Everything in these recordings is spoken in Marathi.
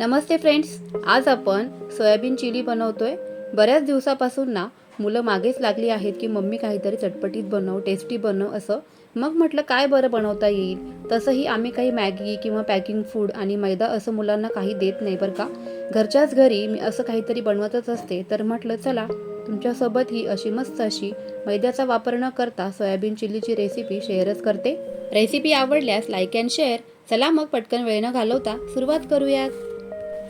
नमस्ते फ्रेंड्स आज आपण सोयाबीन चिली बनवतोय. बऱ्याच दिवसापासून ना मुलं मागेच लागली आहेत की मम्मी काहीतरी चटपटीत बनव टेस्टी बनव असं. मग म्हटलं काय बरं बनवता येईल? तसंही आम्ही काही मॅगी किंवा पॅकिंग फूड आणि मैदा असं मुलांना काही देत नाही बरं का. घरच्याच घरी मी असं काहीतरी बनवतच असते. तर म्हटलं चला तुमच्यासोबत ही अशी मस्त अशी मैद्याचा वापर न करता सोयाबीन चिल्लीची रेसिपी शेअरच करते. रेसिपी आवडल्यास लाईक अँड शेअर चला मग पटकन वेळ न घालवता सुरुवात करूयात.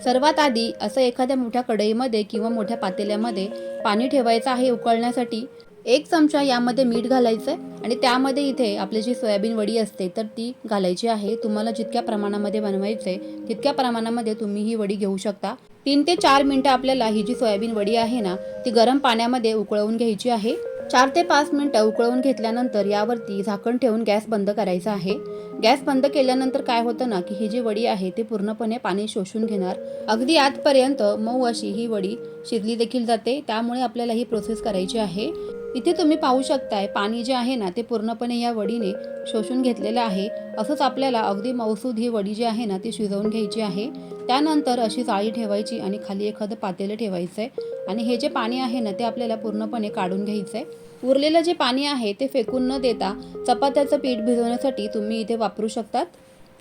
सर्वात आधी असं एखाद्या मोठ्या कढईमध्ये किंवा मोठ्या पातेल्यामध्ये पाणी ठेवायचं आहे उकळण्यासाठी. एक चमचा यामध्ये मीठ घालायचं आहे आणि त्यामध्ये इथे आपली जी सोयाबीन वडी असते तर ती घालायची आहे. तुम्हाला जितक्या प्रमाणामध्ये बनवायचे तितक्या प्रमाणामध्ये तुम्ही ही वडी घेऊ शकता. तीन ते चार मिनटं आपल्याला ही जी सोयाबीन वडी आहे ना ती गरम पाण्यामध्ये उकळवून घ्यायची आहे. चार ते पाच मिनटं उकळवून घेतल्यानंतर यावरती झाकण ठेवून गॅस बंद करायचा आहे. गॅस बंद केल्यानंतर काय होतं ना की ही जी वडी आहे ती पूर्णपणे पाणी शोषून घेणार. अगदी आतपर्यंत मऊ अशी ही वडी शिजली देखील जाते. त्यामुळे आपल्याला ही प्रोसेस करायची आहे. इथे तुम्ही पाहू शकताय पाणी जे आहे ना ते पूर्णपणे या वडीने शोषून घेतलेलं आहे. असंच आपल्याला अगदी मौसूद ही वडी जी आहे ना ती शिजवून घ्यायची आहे. त्यानंतर अशी जाळी ठेवायची आणि खाली एखादं पातेलं ठेवायचं आहे आणि हे जे पाणी आहे ना ते आपल्याला पूर्णपणे काढून घ्यायचं आहे उरलेलं जे पाणी आहे ते फेकून न देता चपात्याचं पीठ भिजवण्यासाठी तुम्ही इथे वापरू शकतात.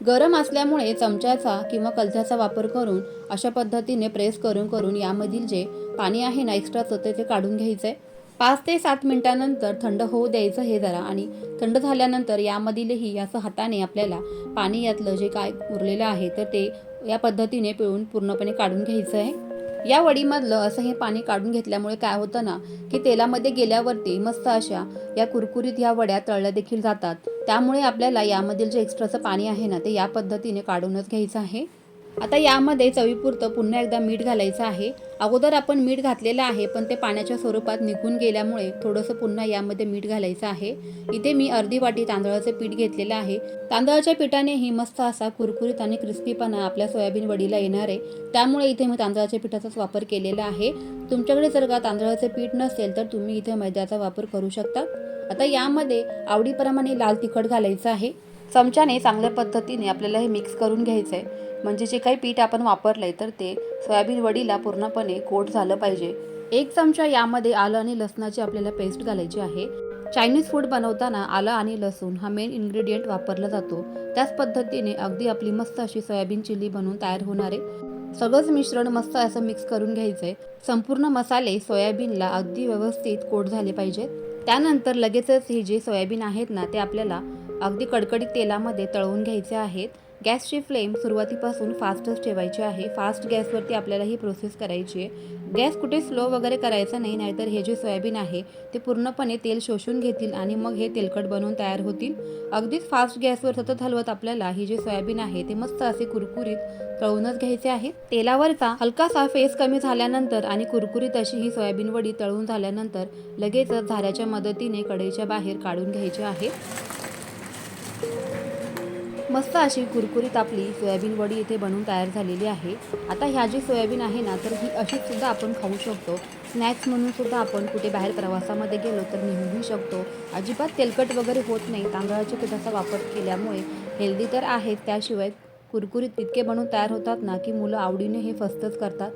गरम असल्यामुळे चमच्याचा किंवा कलथ्याचा वापर करून अशा पद्धतीने प्रेस करून करून यामधील जे पाणी आहे ना एक्स्ट्राचं ते काढून घ्यायचं आहे पाच ते सात मिनटानंतर थंड होऊ द्यायचं हे जरा आणि थंड झाल्यानंतर यामधीलही असं हाताने आपल्याला पाणी यातलं जे काय उरलेलं आहे तर ते या पद्धतीने पिळून पूर्णपणे काढून घ्यायचं आहे. या वडीमधलं असं हे पाणी काढून घेतल्यामुळे काय होतं ना की तेलामध्ये गेल्यावरती मस्त अशा या कुरकुरीत या वड्या तळल्या देखील जातात. त्यामुळे आपल्याला यामधील जे एक्स्ट्राचं पाणी आहे ना ते या पद्धतीने काढूनच घ्यायचं आहे. आता यामध्ये चवीपुरतं पुन्हा एकदा मीठ घालायचं आहे. अगोदर आपण मीठ घातलेलं आहे पण ते पाण्याच्या स्वरूपात निघून गेल्यामुळे थोडंसं पुन्हा यामध्ये मीठ घालायचं आहे. इथे मी अर्धी वाटी तांदळाचं पीठ घेतलेलं आहे. तांदळाच्या पिठानेही मस्त असा कुरकुरीत आणि क्रिस्पीपणा आपल्या सोयाबीन वडीला येणार आहे. त्यामुळे इथे मी तांदळाच्या पिठाचाच वापर केलेला आहे. तुमच्याकडे जर का तांदळाचं पीठ नसेल तर तुम्ही इथे मैद्याचा वापर करू शकता. आता यामध्ये आवडीप्रमाणे लाल तिखट घालायचं आहे. चमच्याने चांगल्या पद्धतीने आपल्याला हे मिक्स करून घ्यायचं आहे म्हणजे जे काही पीठ आपण वापरलं आहे तर ते सोयाबीन वडीला पूर्णपणे कोट झालं पाहिजे. एक चमचा यामध्ये आलं आणि लसणाची आपल्याला पेस्ट घालायची आहे. चायनीज फूड बनवताना आलं आणि लसूण हा मेन इन्ग्रेडियंट वापरला जातो. त्याच पद्धतीने अगदी आपली मस्त अशी सोयाबीन चिली बनवून तयार होणार आहे. सगळंच मिश्रण मस्त असं मिक्स करून घ्यायचं आहे संपूर्ण मसाले सोयाबीनला अगदी व्यवस्थित कोट झाले पाहिजेत. त्यानंतर लगेचच हे जे सोयाबीन आहेत ना ते आपल्याला अगदी कडकडीत तेलामध्ये तळवून घ्यायचे आहेत. गॅसची फ्लेम सुरुवातीपासून फास्टच ठेवायची आहे. फास्ट गॅसवरती आपल्याला ही प्रोसेस करायची आहे. गॅस कुठे स्लो वगैरे करायचा नाही नाहीतर हे जे सोयाबीन आहे ते पूर्णपणे तेल शोषून घेतील आणि मग हे तेलकट बनवून तयार होतील. अगदीच फास्ट गॅसवर सतत हलवत आपल्याला ही जे सोयाबीन आहे ते मस्त असे कुरकुरीत तळूनच घ्यायचे आहे तेलावरचा हलकासा फेस कमी झाल्यानंतर आणि कुरकुरीत अशी ही सोयाबीन वडी तळून झाल्यानंतर लगेचच झाऱ्याच्या मदतीने कढईच्या बाहेर काढून घ्यायची आहे मस्त अशी कुरकुरीत आपली सोयाबीन वडी इथे बनवून तयार झालेली आहे. आता ह्या जी सोयाबीन आहे ना तर ही अशीच सुद्धा आपण खाऊ शकतो. स्नॅक्स म्हणून सुद्धा आपण कुठे बाहेर प्रवासामध्ये गेलो तर निघूही शकतो. अजिबात तेलकट वगैरे होत नाही. तांदळाच्या पिठाचा वापर केल्यामुळे हेल्दी तर आहेत. त्याशिवाय कुरकुरीत इतके बनवून तयार होतात ना की मुलं आवडीने हे फस्तच करतात.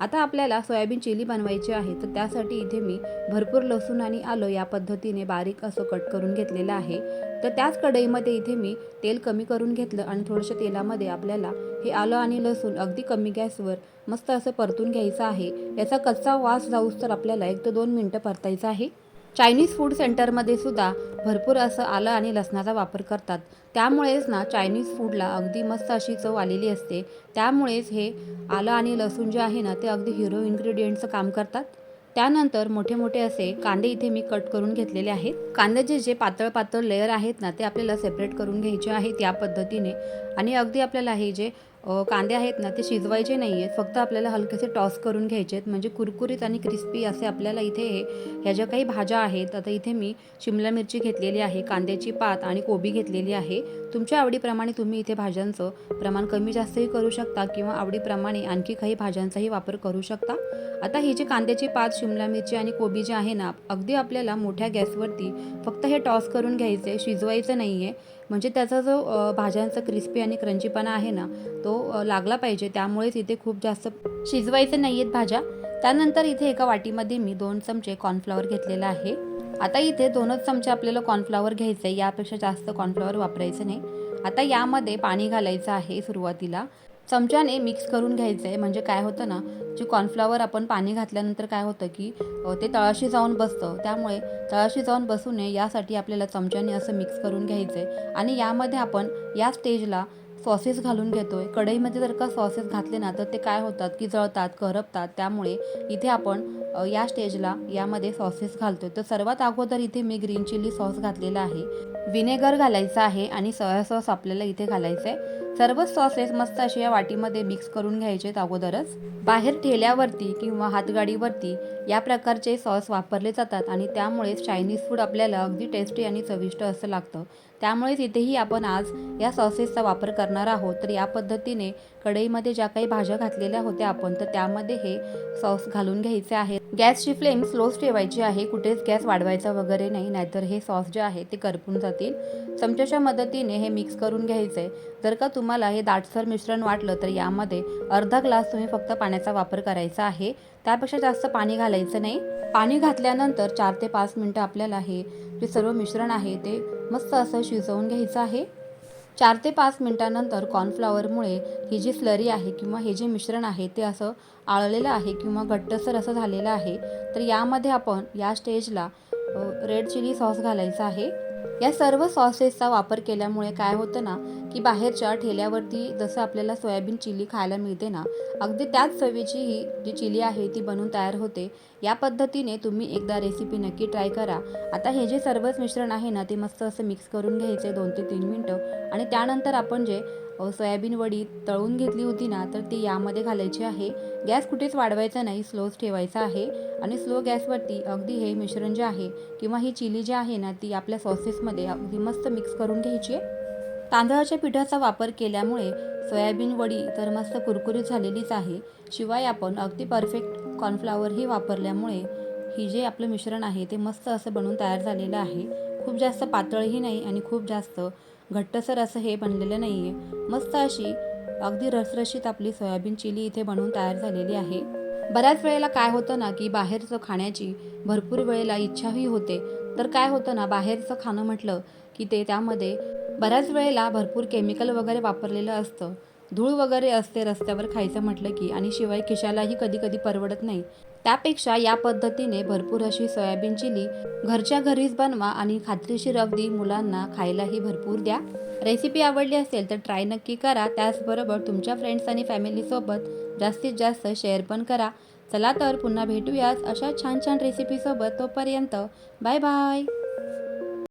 आता आपल्याला सोयाबीन चिली बनवायची आहे तर त्यासाठी इथे मी भरपूर लसूण आणि आलं या पद्धतीने बारीक असं कट करून घेतलेलं आहे. तर त्याच कढईमध्ये इथे मी तेल कमी करून घेतलं आणि थोडंसं तेलामध्ये आपल्याला हे आलं आणि लसूण अगदी कमी गॅसवर मस्त असं परतून घ्यायचं आहे. याचा कच्चा वास जाऊस तर आपल्याला एक ते दोन मिनटं परतायचं आहे. चायनीज फूड सेंटरमध्ये सुद्धा भरपूर असं आलं आणि लसणाचा वापर करतात. त्यामुळेच ना चायनीज फूडला अगदी मस्त अशी चव आलेली असते. त्यामुळेच हे आलं आणि लसूण जे आहे ना ते अगदी हिरो इन्ग्रेडियंटचं काम करतात. त्यानंतर मोठे मोठे असे कांदे इथे मी कट करून घेतलेले आहेत. कांद्याचे जे पातळ पातळ लेअर आहेत ना ते आपल्याला सेपरेट करून घ्यायचे आहेत या पद्धतीने. आणि अगदी आपल्याला हे जे कांदे आहेत ना ते शिजवायचे नाही आहेत फक्त आपल्याला हलकेसे टॉस करून घ्यायचे आहेत म्हणजे कुरकुरीत आणि क्रिस्पी असे आपल्याला इथे हे ह्या ज्या काही भाज्या आहेत आता इथे मी शिमला मिरची घेतलेली आहे कांद्याची पात आणि कोबी घेतलेली आहे. तुमच्या आवडीप्रमाणे तुम्ही इथे भाज्यांचं प्रमाण कमी जास्तही करू शकता किंवा आवडीप्रमाणे आणखी काही भाज्यांचाही वापर करू शकता. आता ही जी कांद्याची पात शिमला मिरची आणि कोबी जे आहे ना अगदी आपल्याला मोठ्या गॅसवरती फक्त हे टॉस करून घ्यायचे शिजवायचं नाही आहे म्हणजे त्याचा जो भाज्यांचा क्रिस्पी आणि क्रंचीपणा आहे ना तो लागला पाहिजे. त्यामुळेच इथे खूप जास्त शिजवायचं नाही आहेत भाज्या. त्यानंतर इथे एका वाटीमध्ये मी दोन चमचे कॉर्नफ्लॉवर घेतलेला आहे. आता इथे दोनच चमचे आपल्याला कॉर्नफ्लॉवर घ्यायचं आहे यापेक्षा जास्त कॉर्नफ्लॉवर वापरायचं नाही. आता यामध्ये पाणी घालायचं आहे सुरुवातीला. चमच्याने मिक्स करून घ्यायचं आहे म्हणजे काय होतं ना जे कॉर्नफ्लॉवर आपण पाणी घातल्यानंतर काय होतं की ते तळाशी जाऊन बसतं. त्यामुळे तळाशी जाऊन बसू नये यासाठी आपल्याला चमच्याने असं मिक्स करून घ्यायचं आहे आणि यामध्ये आपण या स्टेजला सॉसेस घालून घेतोय. कढईमध्ये जर का सॉसेस घातले ना तर ते काय होतात की जळतात करपतात. त्यामुळे इथे आपण या स्टेजला यामध्ये सॉसेस घालतोय. तर सर्वात अगोदर इथे मी ग्रीन चिली सॉस घातलेला आहे. विनेगर घालायचा आहे आणि सोया सॉस आपल्याला इथे घालायचं आहे सर्वच सॉसेस मस्त असे या वाटीमध्ये मिक्स करून घ्यायचे आहेत अगोदरच. बाहेर ठेल्यावरती किंवा हातगाडीवरती या प्रकारचे सॉस वापरले जातात आणि त्यामुळेच चायनीज फूड आपल्याला अगदी टेस्टी आणि चविष्ट असं लागतं. त्यामुळेच इथेही आपण आज या सॉसेसचा वापर करणार आहोत. तर या पद्धतीने कढईमध्ये ज्या काही भाज्या घातलेल्या होत्या आपण तर त्यामध्ये हे सॉस घालून घ्यायचे आहे गॅसची फ्लेम स्लोच ठेवायची आहे. कुठेच गॅस वाढवायचा वगैरे नाही नाहीतर हे सॉस जे आहे ते करपून जातील. चमच्याच्या मदतीने हे मिक्स करून घ्यायचं आहे जर का तुम्हाला हे दाटसर मिश्रण वाटलं तर यामध्ये अर्धा ग्लास तुम्ही फक्त पाण्याचा वापर करायचा आहे. त्यापेक्षा जास्त पाणी घालायचं नाही. पाणी घातल्यानंतर चार ते पाच मिनटं आपल्याला हे जे सर्व मिश्रण आहे ते मस्त असं शिजवून घ्यायचं आहे. चार ते पाच मिनटानंतर कॉर्नफ्लॉवरमुळे ही जी स्लरी आहे किंवा हे जे मिश्रण आहे ते असं आळलेलं आहे किंवा घट्टसर असं झालेलं आहे. तर यामध्ये आपण या स्टेजला रेड चिली सॉस घालायचा आहे. या सर्व सॉसेसचा वापर केल्यामुळे काय होतं ना की बाहेरच्या ठेल्यावरती जसं आपल्याला सोयाबीन चिली खायला मिळते ना अगदी त्याच चवीची ही जी चिली आहे ती बनवून तयार होते. या पद्धतीने तुम्ही एकदा रेसिपी नक्की ट्राय करा. आता हे जे सर्वच मिश्रण आहे ना ते मस्त असं मिक्स करून घ्यायचे दोन ते तीन मिनटं. आणि त्यानंतर आपण जे सोयाबीन वडी तळून घेतली होती ना तर ती यामध्ये घालायची आहे. गॅस कुठेच वाढवायचा नाही स्लोच ठेवायचा आहे. आणि स्लो गॅसवरती अगदी हे मिश्रण जे आहे किंवा ही चिली जी आहे ना ती आपल्या सॉसेसमध्ये अगदी मस्त मिक्स करून घ्यायची आहे. तांदळाच्या पिठाचा वापर केल्यामुळे सोयाबीन वडी तर मस्त कुरकुरीत झालेलीच आहे. शिवाय आपण अगदी परफेक्ट कॉर्नफ्लावरही वापरल्यामुळे ही जे आपलं मिश्रण आहे ते मस्त असं बनवून तयार झालेलं आहे. खूप जास्त पातळही नाही आणि खूप जास्त घट्टसर असं हे बनलेलं नाही आहे मस्त अशी अगदी रसरशीत आपली सोयाबीन चिली इथे बनवून तयार झालेली आहे. बऱ्याच वेळेला काय होतं ना की बाहेरचं खाण्याची भरपूर वेळेला इच्छाही होते. तर काय होतं ना बाहेरचं खाणं म्हटलं की ते त्यामध्ये बऱ्याच वेळेला भरपूर केमिकल वगैरे वापरलेलं असतं. धूळ वगैरे असते रस्त्यावर खायचं म्हटलं की आणि शिवाय खिशालाही कधी कधी परवडत नाही. त्यापेक्षा या पद्धतीने भरपूर अशी सोयाबीन चिली घरच्या घरीच बनवा आणि खात्रीशीर अगदी मुलांना खायलाही भरपूर द्या. रेसिपी आवडली असेल तर ट्राय नक्की करा. त्याचबरोबर तुमच्या फ्रेंड्स आणि फॅमिलीसोबत जास्तीत जास्त शेअर पण करा. चला तर पुन्हा भेटूयाच अशा छान छान रेसिपीसोबत तोपर्यंत बाय बाय